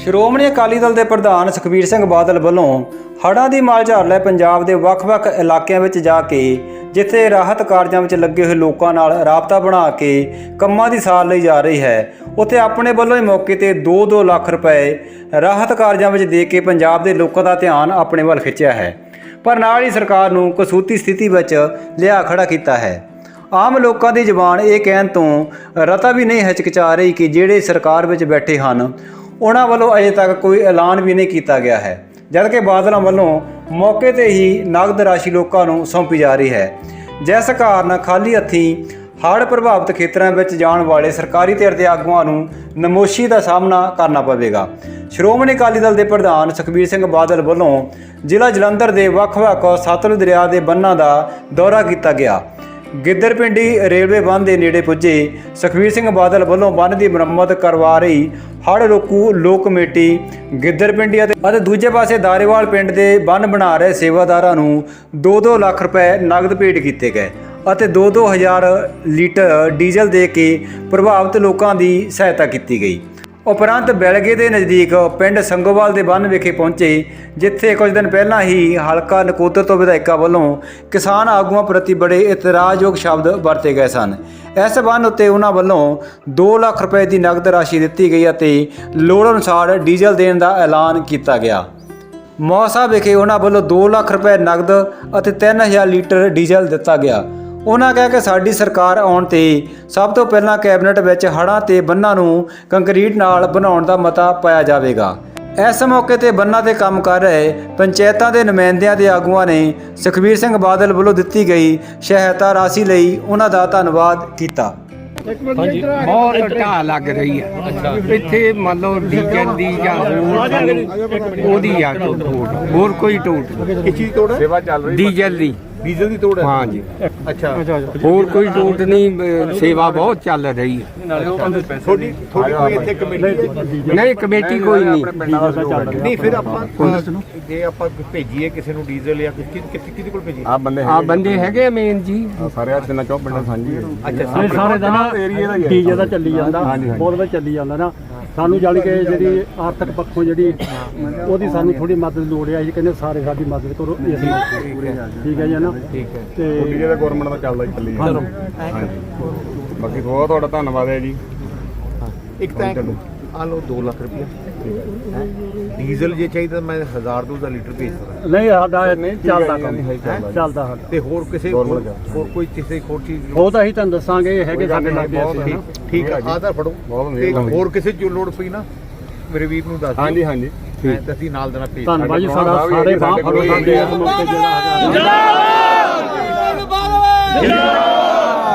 ਸ਼੍ਰੋਮਣੀ ਅਕਾਲੀ ਦਲ ਦੇ ਪ੍ਰਧਾਨ ਸੁਖਬੀਰ ਸਿੰਘ ਬਾਦਲ ਵੱਲੋਂ ਹੜ੍ਹਾਂ ਦੀ ਮਾਰ ਝਾੜ ਲੈ ਪੰਜਾਬ ਦੇ ਵੱਖ-ਵੱਖ ਇਲਾਕਿਆਂ ਵਿੱਚ ਜਾ ਕੇ, ਜਿੱਥੇ ਰਾਹਤ ਕਾਰਜਾਂ ਵਿੱਚ ਲੱਗੇ ਹੋਏ ਲੋਕਾਂ ਨਾਲ ਰਾਬਤਾ ਬਣਾ ਕੇ ਕੰਮਾਂ ਦੀ ਸਾਰ ਲਈ ਜਾ ਰਹੀ ਹੈ, ਉੱਥੇ ਆਪਣੇ ਵੱਲੋਂ ਹੀ ਮੌਕੇ ਤੇ 2-2 ਲੱਖ ਰੁਪਏ ਰਾਹਤ ਕਾਰਜਾਂ ਵਿੱਚ ਦੇ ਕੇ ਪੰਜਾਬ ਦੇ ਲੋਕਾਂ ਦਾ ਧਿਆਨ ਆਪਣੇ ਵੱਲ ਖਿੱਚਿਆ ਹੈ। ਪਰ ਨਾਲ ਹੀ ਸਰਕਾਰ ਨੂੰ ਕਸੂਤੀ ਸਥਿਤੀ ਵਿੱਚ ਲਿਆ ਖੜਾ ਕੀਤਾ ਹੈ। ਆਮ ਲੋਕਾਂ ਦੀ ਜ਼ੁਬਾਨ ਇਹ ਕਹਿਣ ਤੋਂ ਰਤਾ ਵੀ ਨਹੀਂ ਹਚਕਚਾ ਰਹੀ ਕਿ ਜਿਹੜੇ ਸਰਕਾਰ ਵਿੱਚ ਬੈਠੇ ਹਨ ਉਹਨਾਂ ਵੱਲੋਂ ਅਜੇ ਤੱਕ ਕੋਈ ਐਲਾਨ ਵੀ ਨਹੀਂ ਕੀਤਾ ਗਿਆ ਹੈ। ਜਦਕਿ ਬਾਦਲਾਂ ਵੱਲੋਂ ਮੌਕੇ ਤੇ ਹੀ ਨਗਦ ਰਾਸ਼ੀ ਲੋਕਾਂ ਨੂੰ ਸੌਂਪੀ ਜਾ ਰਹੀ ਹੈ। ਜਿਸ ਕਾਰਨ ਖਾਲੀ ਹੱਥੀਂ ਹੜ੍ਹ ਪ੍ਰਭਾਵਿਤ ਖੇਤਰਾਂ ਵਿੱਚ ਜਾਣ ਵਾਲੇ ਸਰਕਾਰੀ ਧਿਰ ਦੇ ਆਗੂਆਂ ਨੂੰ ਨਮੋਸ਼ੀ ਦਾ ਸਾਹਮਣਾ ਕਰਨਾ ਪਵੇਗਾ। ਸ਼੍ਰੋਮਣੀ ਅਕਾਲੀ ਦਲ ਦੇ ਪ੍ਰਧਾਨ ਸੁਖਬੀਰ ਸਿੰਘ ਬਾਦਲ ਵੱਲੋਂ ਜ਼ਿਲ੍ਹਾ ਜਲੰਧਰ ਦੇ ਵੱਖ-ਵੱਖ ਸਤਲੁਜ ਦਰਿਆ ਦੇ ਬੰਨਾਂ ਦਾ ਦੌਰਾ ਕੀਤਾ ਗਿਆ। ਗਿੱਦਰਪਿੰਡੀ ਰੇਲਵੇ ਬੰਨ ਦੇ ਨੇੜੇ ਪੁੱਜੇ ਸੁਖਬੀਰ ਸਿੰਘ ਬਾਦਲ ਵੱਲੋਂ ਬੰਨ ਦੀ ਮੁਰੰਮਤ ਕਰਵਾ ਰਹੀ ਹੜ੍ਹ ਰੋਕੂ ਲੋਕ ਕਮੇਟੀ ਗਿੱਦਰਪਿੰਡੀ ਅਤੇ ਅਤੇ ਦੂਜੇ ਪਾਸੇ ਦਾਰੇਵਾਲ ਪਿੰਡ ਦੇ ਬੰਨ ਬਣਾ ਰਹੇ ਸੇਵਾਦਾਰਾਂ ਨੂੰ 2-2 ਲੱਖ ਰੁਪਏ ਨਗਦ ਭੇਟ ਕੀਤੇ ਗਏ ਅਤੇ 2-2 ਹਜ਼ਾਰ ਲੀਟਰ ਡੀਜ਼ਲ ਦੇ ਕੇ ਪ੍ਰਭਾਵਿਤ ਲੋਕਾਂ ਦੀ ਸਹਾਇਤਾ ਕੀਤੀ ਗਈ। ਉਪਰੰਤ ਬੈਲਗੇ ਦੇ ਨਜ਼ਦੀਕ ਪਿੰਡ ਸੰਗੋਵਾਲ ਦੇ ਬੰਨ ਵਿਖੇ ਪਹੁੰਚੇ, ਜਿੱਥੇ ਕੁਝ ਦਿਨ ਪਹਿਲਾਂ ਹੀ ਹਲਕਾ ਨਕੋਦਰ ਤੋਂ ਵਿਧਾਇਕਾਂ ਵੱਲੋਂ ਕਿਸਾਨ ਆਗੂਆਂ ਪ੍ਰਤੀ ਬੜੇ ਇਤਰਾਜ਼ਯੋਗ ਸ਼ਬਦ ਵਰਤੇ ਗਏ ਸਨ। ਇਸ ਬੰਨ ਉੱਤੇ ਉਹਨਾਂ ਵੱਲੋਂ 2 ਲੱਖ ਰੁਪਏ ਦੀ ਨਗਦ ਰਾਸ਼ੀ ਦਿੱਤੀ ਗਈ ਅਤੇ ਲੋੜ ਅਨੁਸਾਰ ਡੀਜ਼ਲ ਦੇਣ ਦਾ ਐਲਾਨ ਕੀਤਾ ਗਿਆ। ਮੌਸਾ ਵਿਖੇ ਉਹਨਾਂ ਵੱਲੋਂ 2 ਲੱਖ ਰੁਪਏ ਨਗਦ ਅਤੇ 3000 ਲੀਟਰ ਡੀਜ਼ਲ ਦਿੱਤਾ ਗਿਆ। ਉਹਨਾਂ ਕਹਿ ਕਿ ਸਾਡੀ ਸਰਕਾਰ ਆਉਣ ਤੇ ਸਭ ਤੋਂ ਪਹਿਲਾਂ ਕੈਬਨਿਟ ਵਿੱਚ ਹੜ੍ਹਾਂ ਤੇ ਬੰਨਾਂ ਨੂੰ ਕੰਕਰੀਟ ਨਾਲ ਬਣਾਉਣ ਦਾ ਮਤਾ ਪਾਇਆ ਜਾਵੇਗਾ। ਇਸ ਮੌਕੇ ਤੇ ਬੰਨਾਂ ਤੇ ਕੰਮ ਕਰ ਰਹੇ ਪੰਚਾਇਤਾਂ ਦੇ ਨੁਮਾਇੰਦਿਆਂ ਦੇ ਆਗੂਆਂ ਨੇ ਸੁਖਬੀਰ ਸਿੰਘ ਬਾਦਲ ਵੱਲੋਂ ਦਿੱਤੀ ਗਈ ਸਹਾਇਤਾ ਰਾਸ਼ੀ ਲਈ ਉਹਨਾਂ ਦਾ ਧੰਨਵਾਦ ਕੀਤਾ। ਹਾਂਜੀ ਬਹੁਤ ਢਾਹ ਲੱਗ ਰਹੀ ਹੈ ਇੱਥੇ ਮੰਨ ਲਓ ਡੀਜ਼ਲ ਦੀ ਜਾਂ ਹੋਰ ਸਾਨੂੰ ਉਹਦੀ ਆ ਟੋਟ ਹੋਰ ਕੋਈ ਟੋਟ। ਕਿਸ ਚੀਜ਼ ਸੇਵਾ ਚੱਲ ਰਹੀ ਡੀਜ਼ਲ ਦੀ। ਡੀਜ਼ਲ ਦੀ ਤੋੜ ਹੈ? ਹਾਂ ਜੀ ਅੱਛਾ ਹੋਰ ਕੋਈ ਟੋਟ ਨਹੀਂ ਅਹ ਸੇਵਾ ਬਹੁਤ ਚੱਲ ਰਹੀ ਹੈ। ਕੋਈ ਇੱਥੇ ਕਮੇਟੀ ਹੈ? ਨਹੀਂ ਕਮੇਟੀ ਕੋਈ ਨਹੀਂ ਨਹੀਂ। ਫਿਰ ਆਪਾਂ ਜੇ ਆਪਾਂ ਭੇਜੀਏ ਕਿਸੇ ਨੂੰ ਡੀਜ਼ਲ ਜਾਂ ਕਿਤੇ ਕਿਹਦੇ ਕੋਲ ਭੇਜੀਏ? ਆ ਬੰਦੇ ਆ। ਬੰਦੇ ਹੈਗੇ ਮੇਨ ਜੀ। ਸਾਰੇ ਆ ਤਿੰਨਾਂ ਚੋਂ ਪਿੰਡਾਂ ਸਾਂਝੀ ਅੱਛਾ ਸਾਰੇ ਦਾ ਨਾ ਏਰੀਏ ਦਾ ਹੀ ਹੈ। ਡੀਜੇ ਦਾ ਚੱਲੀ ਜਾਂਦਾ। ਬਹੁਤ ਵਧੀਆ ਚੱਲੀ ਜਾਂਦਾ ਨਾ। ਸਾਨੂੰ ਜਾਣੀ ਕਿ ਜਿਹੜੀ ਆਰਥਿਕ ਪੱਖੋਂ ਜਿਹੜੀ ਉਹਦੀ ਸਾਨੂੰ ਥੋੜੀ ਮਦਦ ਲੋੜ ਹੈ ਅਸੀਂ ਕਹਿੰਦੇ ਸਾਰੇ ਸਾਡੀ ਮਦਦ ਕਰੋ ਇਸ ਮੌਕੇ ਠੀਕ ਹੈ ਜੀ ਨਾ? ਠੀਕ ਹੈ। ਤੇ ਡੀਜੇ ਦਾ ਗਵਰਨਮੈਂਟ ਦਾ ਚੱਲਦਾ ਹੀ ਚੱਲੀ ਜਾਂਦਾ। ਬਾਕੀ ਬਹੁਤ ਤੁਹਾਡਾ ਧੰਨਵਾਦ ਹੈ ਜੀ। ਇੱਕ ਤਾਂ ਆ ਲਓ 2 ਲੱਖ ਰੁਪਇਆ ਡੀਜ਼ਲ ਜੇ ਚਾਹੀਦਾ ਮੈਂ 1000 ਦੋ ਦਾ ਲੀਟਰ ਭੇਜ ਸਕਦਾ। ਨਹੀਂ ਸਾਡਾ ਚੱਲਦਾ ਹੈ ਜੀ, ਕੰਮ। ਚੱਲਦਾ। ਸਾਡਾ। ਤੇ ਹੋਰ ਕਿਸੇ ਹੋਰ ਕੋਈ ਕਿਸੇ ਹੋਰ ਚੀਜ਼ ਉਹ ਤਾਂ ਅਸੀਂ ਤੁਹਾਨੂੰ ਦੱਸਾਂਗੇ ਇਹ ਹੈਗੇ ਸਾਡੇ ਲਾਗੇ। ਠੀਕ ਹੈ ਆਧਾਰ ਫੜੋ। ਤੇ। ਹੋਰ ਕਿਸੇ ਜੋ ਲੋੜ ਪਈ ਨਾ ਮੇਰੇ ਵੀਰ ਨੂੰ ਦੱਸ ਦਿਓ। ਹਾਂਜੀ ਹਾਂਜੀ। ਮੈਂ ਤਾਂ ਅਸੀਂ ਨਾਲ ਦੇਣਾ ਭੇਜ ਧੰਨਵਾਦ ਜੀ ਸਾਡੇ ਸਾਰੇ ਬਾਹ ਸਾਡੇ ਫੜੋ ਸਾਡੇ ਇਸ ਮੌਕੇ ਜਿਹੜਾ ਹੈਗਾ।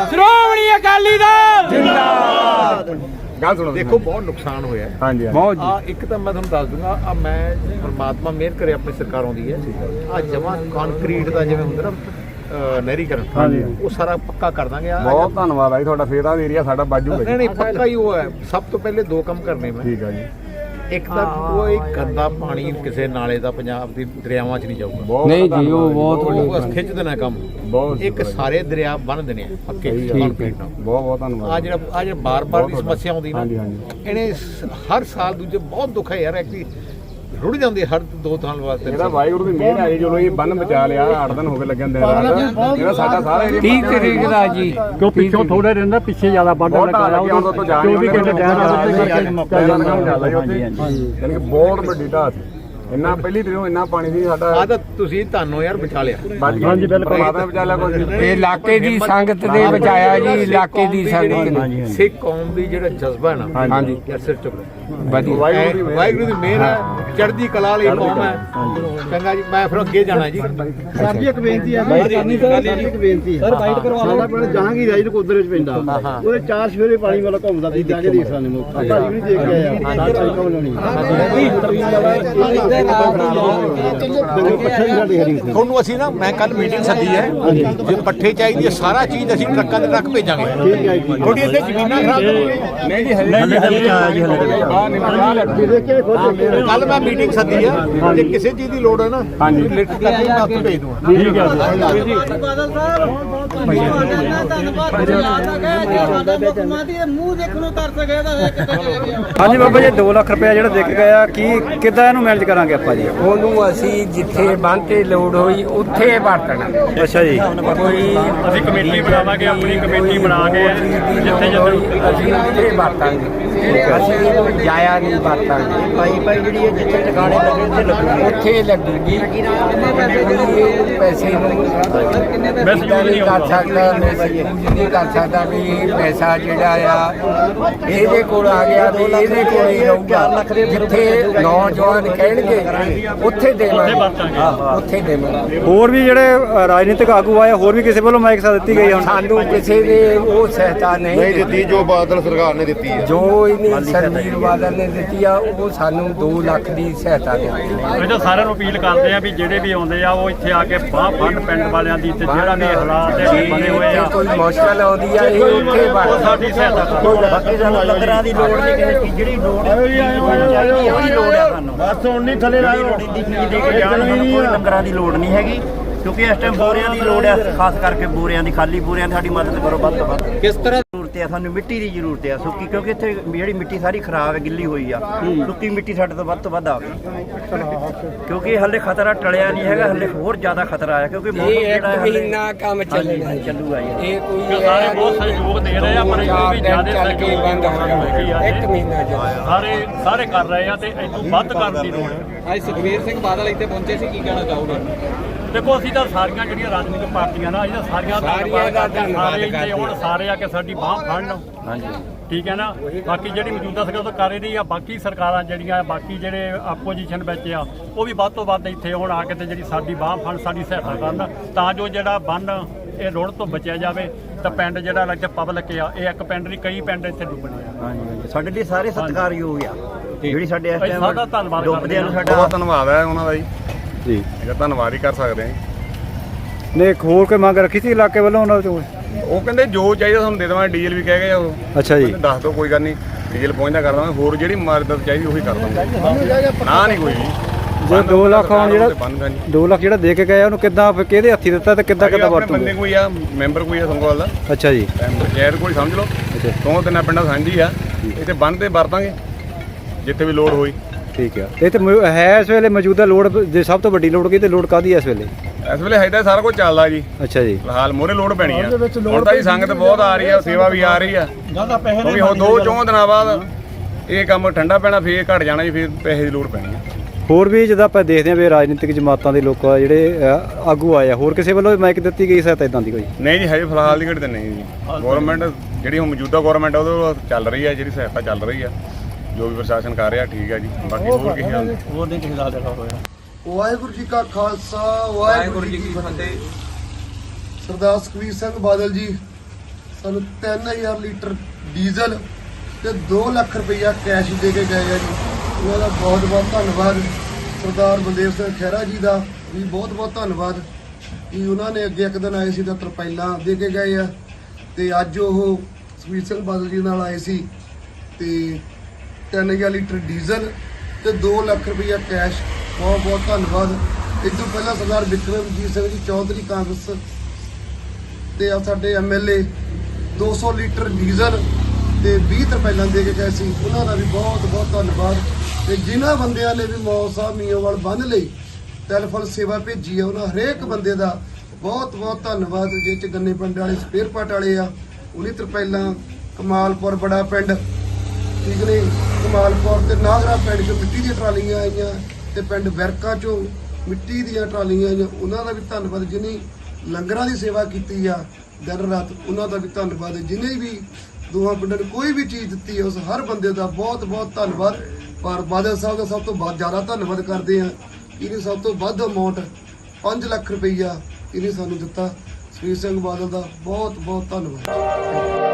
ਸ਼੍ਰੋਮਣੀ ਅਕਾਲੀ ਦਲ! ਗੱਲ ਸੁਣੋ ਦੇਖੋ ਬਹੁਤ ਨੁਕਸਾਨ ਹੋਇਆ। ਹਾਂਜੀ ਬਹੁਤ ਜੀ। ਆ ਇੱਕ ਤਾਂ ਮੈਂ ਤੁਹਾਨੂੰ ਦੱਸ ਦੂੰਗਾ ਆ ਮੈਂ ਪਰਮਾਤਮਾ ਮਿਹਰ ਕਰੇ ਆਪਣੀ ਸਰਕਾਰਾਂ ਦੀ ਹੈ। ਆ ਜਮਾ ਕੰਕਰੀਟ ਦਾ ਜਿਵੇਂ ਹੁੰਦਾ ਨਾ ਨਹਿਰੀਕਰਨ। ਉਹ ਸਾਰਾ ਪੱਕਾ ਕਰ ਦਾਂਗੇ। ਆ ਬਹੁਤ ਧੰਨਵਾਦ ਹੈ ਜੀ ਤੁਹਾਡਾ ਫੇਰ ਆ ਏਰੀਆ ਸਾਡਾ ਬਾਜੂਗਾ ਨਹੀਂ ਨਹੀਂ ਪੱਕਾ ਹੀ ਉਹ ਹੈ। ਸਭ ਤੋਂ ਪਹਿਲੇ ਦੋ ਕੰਮ ਕਰਨੇ ਮੈਂ। ਠੀਕ ਹੈ ਜੀ। ਇੱਕ ਤਾਂ ਉਹ ਇੱਕ ਗੰਦਾ ਪਾਣੀ ਕਿਸੇ ਨਾਲੇ ਦਾ ਪੰਜਾਬ ਦੀ ਦਰਿਆਵਾਂ 'ਚ ਨਹੀਂ ਜਾਊਗਾ। ਨਹੀਂ ਜੀ ਉਹ ਬਹੁਤ ਖਿੱਚ ਦੇਣਾ ਕੰਮ। ਬਹੁਤ ਇੱਕ ਸਾਰੇ ਦਰਿਆ ਬੰਨ ਦੇਣੇ ਆ ਪੱਕੇ। ਕੰਕਰੀਟ ਨਾਲ। ਬਹੁਤ ਬਹੁਤ ਧੰਨਵਾਦ। ਆ ਜਿਹੜਾ ਆ ਜਿਹੜਾ ਬਾਰ-ਬਾਰ ਦੀ ਸਮੱਸਿਆ ਆਉਂਦੀ ਨਾ ਹਾਂਜੀ, ਹਾਂਜੀ। ਇਹਨੇ ਹਰ ਸਾਲ ਦੂਜੇ ਬਹੁਤ ਦੁੱਖ ਹੈ ਯਾਰ ਐਕਚੁਅਲੀ ਰੁੜ ਜਾਂਦੇ ਹਰ ਦੋ ਸਾਲ ਵਾਸਤੇ। ਇਹਦਾ ਵਾਹਿਗੁਰੂ ਦੀ ਮਿਹਰ ਹੈ ਜੀ ਚਲੋ ਇਹ ਬੰਨ ਬਚਾ ਲਿਆ 8 ਦਿਨ ਹੋ ਗਏ ਲੱਗਣ ਦੇ ਰਾਤ। ਇਹਦਾ ਸਾਡਾ ਸਾਰਾ ਏਰੀਆ 30 ਤਰੀਕ ਦਾ ਜੀ। ਕਿਉਂ ਪਿੱਛੋਂ ਥੋੜੇ ਰਹਿੰਦਾ ਪਿੱਛੇ ਜ਼ਿਆਦਾ ਵੱਡਾ ਬਹੁਤ ਲੱਗਾ ਢਾਹ ਲੱਗੀ, ਉਦੋਂ ਤੋਂ ਜਾ ਨਹੀਂ 24 ਘੰਟੇ ਜੀ ਉੱਥੇ ਯਾਨੀ ਕਿ ਬਹੁਤ ਵੱਡੀ ਢਾਹ ਸੀ। ਇੰਨਾ ਪਹਿਲੀ ਦਿਨੋਂ ਇੰਨਾ ਪਾਣੀ ਸੀ ਸਾਡਾ। ਆ ਤਾਂ ਤੁਸੀਂ ਤੁਹਾਨੂੰ ਯਾਰ ਬਚਾ ਲਿਆ। ਬਚ ਗਿਆ। ਹਾਂਜੀ, ਬਿਲਕੁਲ। ਪਰਮਾਤਮਾ ਨੇ ਬਚਾ ਲਿਆ ਕੁਝ ਇਹ ਇਲਾਕੇ ਦੀ ਸੰਗਤ ਨੇ ਬਚਾਇਆ ਜੀ ਇਲਾਕੇ ਦੀ ਸੰਗਤ ਨੇ। ਸਿੱਖ ਕੌਮ ਦੀ ਜਿਹੜਾ ਜਜ਼ਬਾ ਹੈ ਨਾ ਹਾਂਜੀ। ਯਾਰ ਸਿਰ ਚੁੱਕ ਵਧੀਆ। ਵਾਹਿਗੁਰੂ ਦੀ ਮਿਹਰ। ਹੈ। ਚੜ੍ਹਦੀ ਕਲਾ ਵਾਲੀ ਕੌਮ ਹੈ। ਚੰਗਾ ਜੀ ਮੈਂ ਫਿਰ ਅੱਗੇ ਜਾਣਾ ਜੀ। ਸਰ ਜੀ ਇੱਕ ਬੇਨਤੀ ਹੈ। ਸਾਡੀ ਸਾਡੀ ਇੱਕ ਬੇਨਤੀ ਹੈ। ਸਰ ਵਾਈਟ ਕਰਵਾ ਲਓ ਸਾਡਾ ਪਿੰਡ ਜਹਾਂਗੀਰ ਹੈ ਜੀ ਕੋਦਰ ਵਿੱਚ ਪੈਂਦਾ ਉਹਦੇ ਚਾਰ ਸਵੇਰੇ ਪਾਣੀ ਵਾਲਾ ਘੁੰਮਦਾ ਸੀ ਦੇਖੇ ਦੇਖ ਸਕਦੇ ਨੂੰ ਭਾਜੀ ਵੀ ਨਹੀਂ ਦੇਖ ਕੇ ਆਇਆ ਸਾਡਾ ਪਾਣੀ ਤੁਹਾਨੂੰ ਅਸੀਂ ਨਾ ਮੈਂ ਕੱਲ ਮੀਟਿੰਗ ਸੱਦੀ ਹੈ ਜੇ ਪੱਠੇ ਚਾਹੀਦੀ ਹੈ ਸਾਰਾ ਚੀਜ਼ ਅਸੀਂ ਟਰੱਕਾਂ ਦੇ ਟਰੱਕ ਭੇਜਾਂਗੇ ਥੋੜੀ ਇੱਥੇ ਜ਼ਮੀਨਾਂ ਖਰਾਬ ਨਹੀਂ ਜੀ ਕੱਲ ਮੈਂ ਮੀਟਿੰਗ ਸੱਦੀ ਹੈ ਜੇ ਕਿਸੇ ਚੀਜ਼ ਦੀ ਲੋੜ ਹੈ ਨਾ ਹਾਂਜੀ ਲਿਖ ਕੇ ਮੈਂ ਆਪੇ ਭੇਜ ਦੂੰਗਾ ਠੀਕ ਹੈ ਬਾਦਲ ਸਾਹਿਬ ਧੰਨਵਾਦ ਧੰਨਵਾਦ ਯਾਦ ਆ ਗਿਆ ਕਿ ਸਾਡਾ ਮੁੱਖ ਮੰਤਰੀ ਮੂੰਹ ਦੇਖਣ ਨੂੰ ਤਰਸ ਗਿਆ ਕਹੇ ਹਾਂਜੀ ਬਾਬਾ ਜੀ 2 ਲੱਖ ਰੁਪਏ ਜਿਹੜਾ ਦੇਖ ਗਿਆ ਕੀ ਕਿੱਦਾਂ ਇਹਨੂੰ ਮੈਨੇਜ ਕਰਾਂਗੇ ਆਪਾਂ ਜੀ। ਉਹਨੂੰ ਅਸੀਂ ਜਿੱਥੇ ਬੰਨ ਤੇ ਲੋੜ ਹੋਈ ਉੱਥੇ ਵਰਤਣਾ। ਅੱਛਾ ਜੀ। ਕੋਈ ਅਸੀਂ ਕਮੇਟੀ ਬਣਾਵਾਂਗੇ ਆਪਣੀ ਕਮੇਟੀ ਬਣਾ ਕੇ ਜਿੱਥੇ ਜਿੱਥੇ ਅਸੀਂ ਉੱਥੇ ਵਰਤਾਂਗੇ। ਅਸੀਂ ਜਾਇਆ ਨਹੀਂ ਵਰਤਾਂਗੇ। ਭਾਈ ਭਾਈ ਜਿਹੜੀ ਜਿੱਥੇ ਟਿਕਾਣੇ ਲੱਗੇ ਉੱਥੇ ਲੱਗੂਗੀ। ਉੱਥੇ ਲੱਗੂਗੀ। ਪੈਸੇ ਨੂੰ ਬਸ ਇਦਾਂ ਨਹੀਂ ਕਰ ਸਕਦਾ ਮੈਸੇਜ ਨਹੀਂ ਕਰ ਸਕਦਾ ਵੀ ਪੈਸਾ ਜਿਹੜਾ ਆ ਇਹਦੇ ਕੋਲ ਆ ਗਿਆ ਵੀ ਇਹਦੇ ਕੋਲ ਹੀ ਰਹੂਗਾ। ਜਿੱਥੇ ਨੌਜਵਾਨ ਕਹਿਣਗੇ ਉੱਥੇ ਦੇਵਾਂਗੇ। ਉੱਥੇ ਦੇਵਾਂਗੇ। ਹੋਰ ਵੀ ਜਿਹੜੇ ਰਾਜਨੀਤਿਕ ਆਗੂ ਆਏ ਹੋਰ ਵੀ ਕਿਸੇ ਵੱਲੋਂ ਮਾਈਕ ਸਾ ਦਿੱਤੀ ਗਈ ਹੁਣ ਸਾਨੂੰ ਕਿਸੇ ਨੇ ਉਹ ਸਹਾਇਤਾ ਨਹੀਂ ਨਹੀਂ ਦਿੱਤੀ। ਜੋ ਬਾਦਲ ਸਰਕਾਰ ਨੇ ਦਿੱਤੀ ਹੈ। ਜੋ ਇਹਨੇ ਸਰਬੀਰ ਬਾਦਲ ਨੇ ਦਿੱਤੀ ਆ ਉਹ ਸਾਨੂੰ 2 ਲੱਖ ਦੀ ਸਹਾਇਤਾ ਦਿੱਤੀ। ਇਹ ਤਾਂ ਸਾਰਿਆਂ ਨੂੰ ਅਪੀਲ ਕਰਦੇ ਆ ਵੀ ਜਿਹੜੇ ਵੀ ਆਉਂਦੇ ਆ ਉਹ ਇੱਥੇ ਆ ਕੇ ਬਾਹ ਫੰਡ ਪਿੰਡ ਵਾਲਿਆਂ ਦੀ ਤੇ ਜਿਹੜਾ ਵੀ ਹਾਲਾਤ ਹੈ ਬਣੇ ਹੋਏ ਆ। ਕੋਈ ਮੁਸ਼ਕਲ ਆਉਂਦੀ ਆ ਇਹ ਉੱਥੇ ਵੜ ਸਾਡੀ ਸਹਾਇਤਾ ਕਰੋ। ਬਾਕੀ ਸਾਨੂੰ ਲੰਗਰਾਂ ਦੀ ਲੋੜ ਨਹੀਂ ਜਿਹੜੀ ਲੋੜ ਸਾਨੂੰ। ਬਸ ਹੁਣ ਨਹੀਂ ਲਾਓ। ਦੇ ਕੇ ਜਾਣ ਸਾਨੂੰ ਕੋਈ ਲੰਗਰਾਂ ਦੀ ਲੋੜ ਨਹੀਂ ਹੈਗੀ ਕਿਉਂਕਿ ਇਸ ਟਾਈਮ ਬੋਰਿਆਂ ਦੀ ਲੋੜ ਹੈ ਖਾਸ ਕਰਕੇ ਬੋਰਿਆਂ ਦੀ ਖਾਲੀ ਬੋਰਿਆਂ ਦੀ ਸਾਡੀ ਮਦਦ ਕਰੋ ਵੱਧ ਤੋਂ ਵੱਧ। ਕਿਸ ਤਰ੍ਹਾਂ? ਜ਼ਰੂਰਤ ਹੈ ਸਾਨੂੰ ਮਿੱਟੀ ਦੀ ਜ਼ਰੂਰਤ ਹੈ ਸੁੱਕੀ ਕਿਉਂਕਿ ਇੱਥੇ ਜਿਹੜੀ ਮਿੱਟੀ ਸਾਰੀ ਖਰਾਬ ਹੈ ਗਿੱਲੀ ਹੋਈ ਆ ਸੁੱਕੀ ਮਿੱਟੀ ਸਾਡੇ ਤੋਂ ਵੱਧ ਤੋਂ ਵੱਧ ਆਵੇ। ਕਿਉਂਕਿ ਹੱਲੇ ਖਤਰਾ ਟਲਿਆ ਨਹੀਂ ਹੈਗਾ ਹੱਲੇ ਹੋਰ ਜ਼ਿਆਦਾ ਖਤਰਾ ਹੈ ਕਿਉਂਕਿ ਮੌਸਮ ਜਿਹੜਾ ਹੈ ਮਹੀਨਾ ਕੰਮ ਚੱਲੂਗਾ ਜੀ। ਇਹ ਕੋਈ ਸਾਰੇ ਬਹੁਤ ਸਹਿਯੋਗ ਦੇ ਰਹੇ ਆ ਪਰ ਇਹ ਵੀ ਜ਼ਿਆਦਾ ਚੱਲ ਕੇ ਸਹਿਯੋਗ ਬੰਦ ਹੋ ਜਾਊਗਾ ਇੱਕ ਮਹੀਨਾ ਚੱਲ ਸਾਰੇ ਸਾਰੇ ਕਰ ਰਹੇ ਆ ਤੇ ਇਹ ਤੋਂ ਵੱਧ ਕਰਨ ਦੀ ਲੋੜ ਹੈ। ਅੱਜ ਸੁਖਵੀਰ ਸਿੰਘ ਬਾਦਲ ਇੱਥੇ ਪਹੁੰਚੇ ਸੀ ਕੀ ਕਹਿਣਾ ਚਾਹੋਗੇ? ਦੇਖੋ ਅਸੀਂ ਤਾਂ ਸਾਰੀਆਂ ਜਿਹੜੀਆਂ ਰਾਜਨੀਤਿਕ ਪਾਰਟੀਆਂ ਨਾ ਇਹਨਾਂ ਸਾਰੀਆਂ ਸਾਰੀਆਂ ਦਾ ਧੰਨਵਾਦ ਸਾਰੇ ਇੱਥੇ ਕਰਦੇ ਹੁਣ ਸਾਰੇ ਆ ਕੇ ਸਾਡੀ ਬਾਹ ਫੜਨ। ਹਾਂਜੀ। ਠੀਕ ਹੈ ਨਾ? ਬਾਕੀ ਜਿਹੜੀ ਮੌਜੂਦਾ ਸਰਕਾਰ ਉਹ ਤਾਂ ਕਰ ਰਹੀ ਆ ਬਾਕੀ ਸਰਕਾਰਾਂ ਜਿਹੜੀਆਂ ਬਾਕੀ ਜਿਹੜੇ ਆਪੋਜੀਸ਼ਨ ਵਿੱਚ ਆ ਉਹ ਵੀ ਵੱਧ ਤੋਂ ਵੱਧ ਇੱਥੇ ਹੁਣ ਆ ਕੇ ਤੇ ਜਿਹੜੀ ਸਾਡੀ ਬਾਹ ਫੜ ਸਾਡੀ ਸਹਾਇਤਾ ਕਰਨ। ਤਾਂ ਜੋ ਜਿਹੜਾ ਬੰਨ ਇਹ ਰੋਡ ਤੋਂ ਬਚਿਆ ਜਾਵੇ ਤਾਂ ਪਿੰਡ ਜਿਹੜਾ ਲੱਗੇ ਪਬਲਿਕ ਆ ਇਹ ਇੱਕ ਪਿੰਡ ਨਹੀਂ ਕਈ ਪਿੰਡ ਇੱਥੇ ਡੁੱਬਣੇ ਆ। ਹਾਂਜੀ। ਸਾਡੇ ਲਈ ਸਾਰੇ ਸਤਿਕਾਰਯੋਗ ਆ। ਜਿਹੜੀ ਸਾਡੇ ਇਸ ਟਾਈਮ ਸਾਡਾ ਧੰਨਵਾਦ ਡੁੱਬਦਿਆਂ ਨੂੰ ਕਰਦੇ ਸਾਡਾ ਹਾਂ। ਧੰਨਵਾਦ ਹੈ ਉਹਨਾਂ ਦਾ ਜੀ। ਜੀ। ਇਹਦਾ ਧੰਨਵਾਦ ਹੀ ਕਰ ਸਕਦੇ ਹਾਂ ਨੇ ਇੱਕ ਹੋਰ ਕੋਈ ਮੰਗ ਰੱਖੀ ਸੀ ਇਲਾਕੇ ਵੱਲੋਂ ਉਹਨਾਂ ਚੋਂ? ਉਹ ਕਹਿੰਦੇ ਜੋ ਚਾਹੀਦਾ ਤੁਹਾਨੂੰ ਦੇ ਦੇਵਾਂਗੇ ਡੀਜ਼ਲ ਵੀ ਕਹਿ ਗਏ ਆ ਉਹ। ਅੱਛਾ ਜੀ। ਦੱਸ ਦਿਓ ਕੋਈ ਗੱਲ ਨਹੀਂ। ਡੀਜ਼ਲ ਪਹੁੰਚਦਾ ਕਰ ਦਾਂਗੇ ਹੋਰ ਜਿਹੜੀ ਮਦਦ ਚਾਹੀਦੀ ਉਹੀ ਕਰ ਦਾਂਗੇ। ਨਾ ਨਹੀਂ ਕੋਈ ਜੀ ਜੇ 2 ਲੱਖ ਹੁਣ ਜਿਹੜਾ ਬੰਨਗਾ ਜੀ। 2 ਲੱਖ ਜਿਹੜਾ ਦੇ ਕੇ ਗਏ ਉਹਨੂੰ ਕਿੱਦਾਂ ਫਿਰ ਕਿਹਦੇ ਹੱਥੀ ਦਿੱਤਾ ਤੇ ਕਿੱਦਾਂ ਕਿੱਦਾਂ ਬੰਦੇ ਵਰਤੂਗੇ? ਕੋਈ ਆ ਮੈਂਬਰ ਕੋਈ ਆ ਸੰਗੋਲ ਦਾ। ਅੱਛਾ ਜੀ। ਪੰਚਾਇਤ ਕੋਈ ਸਮਝ ਲਓ। ਅੱਛਾ। ਤੋਂ ਤਿੰਨਾਂ ਪਿੰਡਾਂ ਸਾਂਝੀ ਆ। ਇੱਥੇ ਬੰਨ ਤੇ ਵਰਤਾਂਗੇ। ਜਿੱਥੇ ਵੀ ਲੋੜ ਹੋਈ। ਠੀਕ ਇਹ ਤੇ ਮ- ਹੈ ਇਸ ਵੇਲੇ ਮੌਜੂਦਾ ਲੋੜ ਜੇ ਸਭ ਤੋਂ ਵੱਡੀ ਲੋੜ ਕੀ ਤੇ ਲੋੜ ਕਾਦੀ ਹੈ ਇਸ ਵੇਲੇ? ਇਸ ਵੇਲੇ ਹੈ ਤਾਂ ਸਾਰਾ ਕੁਝ ਚੱਲਦਾ ਜੀ। ਅੱਛਾ ਜੀ। ਫਿਲਹਾਲ ਮੋਰੇ ਲੋੜ ਪੈਣੀ ਆ। ਹੁਣ ਤਾਂ ਜੀ ਸੰਗਤ ਬਹੁਤ ਆ ਰਹੀ ਆ ਸੇਵਾ ਵੀ ਆ ਰਹੀ ਆ। ਕਿਉਂਕਿ ਹੁਣ ਦੋ ਚੌਂ ਦਿਨਾਂ ਬਾਅਦ ਇਹ ਕੰਮ ਠੰਡਾ ਪੈਣਾ ਫੇਰ ਘਟ ਜਾਣਾ ਜੀ ਫੇਰ ਪੈਸੇ ਦੀ ਲੋੜ ਪੈਣੀ ਆ। ਹੋਰ ਵੀ ਜਦੋਂ ਆਪਾਂ ਦੇਖਦੇ ਹਾਂ ਵੀ ਰਾਜਨੀਤਿਕ ਜਮਾਤਾਂ ਦੇ ਲੋਕ ਆ ਜਿਹੜੇ ਅ, ਆਗੂ ਆਏ ਆ ਹੋਰ ਕਿਸੇ ਵੱਲੋਂ ਮਾਈਕ ਦਿੱਤੀ ਗਈ ਸਹਾਇਤਾ ਇਦਾਂ ਦੀ ਕੋਈ? ਨਹੀਂ ਜੀ ਹਜੇ ਫਿਲਹਾਲ ਦੀ ਘੜੀ ਤੇ ਨਹੀਂ ਜੀ। ਗਵਰਨਮੈਂਟ ਜਿਹੜੀ ਹੁਣ ਮੌਜੂਦਾ ਗਵਰਨਮੈਂਟ ਉਹਦੇ ਵੱਲੋਂ ਚੱਲ ਰਹੀ ਹੈ ਜਿਹੜੀ ਸਹਾਇਤਾ ਚੱਲ ਰਹੀ ਆ। ਜੋ ਵੀ ਪ੍ਰਸ਼ਾਸਨ ਕਰ ਰਿਹਾ ਠੀਕ ਆ ਜੀ। ਬਾਕੀ ਹੋਰ ਕਿਸੇ ਨਹੀਂ ਹੋਰ ਨਹੀਂ ਕਿਸੇ ਦਾ ਦੇਖਾ ਹੋਇਆ। ਵਾਹਿਗੁਰੂ ਜੀ ਕਾ ਖਾਲਸਾ ਵਾਹਿਗੁਰੂ ਜੀ ਕੀ ਫਤਿਹ। ਸਰਦਾਰ ਸੁਖਬੀਰ ਸਿੰਘ ਬਾਦਲ ਜੀ ਸਾਨੂੰ 3000 ਲੀਟਰ ਡੀਜ਼ਲ ਤੇ 2 ਲੱਖ ਰੁਪਈਆ ਕੈਸ਼ ਦੇ ਕੇ ਗਏ ਆ ਜੀ। ਉਹਨਾਂ ਦਾ ਬਹੁਤ ਬਹੁਤ ਧੰਨਵਾਦ। ਸਰਦਾਰ ਬਲਦੇਵ ਸਿੰਘ ਖਹਿਰਾ ਜੀ ਦਾ ਵੀ ਬਹੁਤ ਬਹੁਤ ਧੰਨਵਾਦ ਕਿ ਉਹਨਾਂ ਨੇ ਅੱਗੇ ਇੱਕ ਦਿਨ ਆਏ ਸੀ ਤਾਂ ਤਰਪਾਈਲਾਂ ਦੇ ਕੇ ਗਏ ਆ। ਤੇ ਅੱਜ ਉਹ ਸੁਖਬੀਰ ਸਿੰਘ ਬਾਦਲ ਜੀ ਨਾਲ ਆਏ ਸੀ। ਤੇ 3000 ਲੀਟਰ ਡੀਜ਼ਲ ਤੇ 2 ਲੱਖ ਰੁਪਈਆ ਕੈਸ਼ ਬਹੁਤ ਬਹੁਤ ਧੰਨਵਾਦ। ਇਸ ਤੋਂ ਪਹਿਲਾਂ ਸਰਦਾਰ ਵਿਕਰਮਜੀਤ ਸਿੰਘ ਜੀ ਚੌਧਰੀ ਕਾਂਗਰਸ ਤੇ ਆ ਸਾਡੇ ਐਮਐਲਏ 200 ਲੀਟਰ ਡੀਜ਼ਲ ਤੇ 20 ਤਰਪਾਈਲਾਂ ਦੇ ਕੇ ਗਏ ਸੀ। ਉਹਨਾਂ ਦਾ ਵੀ ਬਹੁਤ ਬਹੁਤ ਧੰਨਵਾਦ। ਤੇ ਜਿਨ੍ਹਾਂ ਬੰਦਿਆਂ ਨੇ ਵੀ ਮੌਸਾ ਮੀਓਵਾਲ ਬੰਨ ਲਈ, ਟੈਲੀਫੋਨ ਸੇਵਾ ਭੇਜੀ ਆ, ਉਹਨਾਂ ਹਰੇਕ ਬੰਦੇ ਦਾ ਬਹੁਤ ਬਹੁਤ ਧੰਨਵਾਦ। ਜੇ ਚ ਗੰਨੇ ਪਿੰਡ ਵਾਲੇ, ਸਪੇਅਰ ਪਾਰਟ ਵਾਲੇ ਆ ਉਹਨੀ ਤਰਪਾਈਲਾਂ ਕਮਾਲਪੁਰ ਬੜਾ ਪਿੰਡ। ਠੀਕ ਨੇ। ਕਮਾਲਪੁਰ ਤੇ ਨਾਗਰਾ ਪਿੰਡ ਚੋਂ ਮਿੱਟੀ ਦੀਆਂ ਟਰਾਲੀਆਂ ਆਈਆਂ ਤੇ ਪਿੰਡ ਵਰਕਾ ਚੋਂ ਮਿੱਟੀ ਦੀਆਂ ਟਰਾਲੀਆਂ ਆਈਆਂ। ਉਹਨਾਂ ਦਾ ਵੀ ਧੰਨਵਾਦ, ਜਿਨੇ ਲੰਗਰਾਂ ਦੀ ਸੇਵਾ ਕੀਤੀ ਆ, ਦਿਨ ਰਾਤ ਉਹਨਾਂ ਦਾ ਵੀ ਧੰਨਵਾਦ। ਜਿਨੇ ਵੀ ਦੋਹਾਂ ਪਿੰਡਾਂ ਨੂੰ ਕੋਈ ਵੀ ਚੀਜ਼ ਦਿੱਤੀ ਹੈ ਉਸ ਹਰ ਬੰਦੇ ਦਾ ਬਹੁਤ ਬਹੁਤ ਧੰਨਵਾਦ। ਪਰ ਬਾਦਲ ਸਾਹਿਬ ਦਾ ਸਭ ਤੋਂ ਵੱਧ ਜ਼ਿਆਦਾ ਧੰਨਵਾਦ ਕਰਦੇ ਆ। ਇਹਨੇ ਸਭ ਤੋਂ ਵੱਧ ਅਮਾਉਂਟ 5 ਲੱਖ ਰੁਪਈਆ ਇਹਨੇ ਸਾਨੂੰ ਦਿੱਤਾ। ਸੁਖਬੀਰ ਸਿੰਘ ਬਾਦਲ ਦਾ ਬਹੁਤ ਬਹੁਤ ਧੰਨਵਾਦ।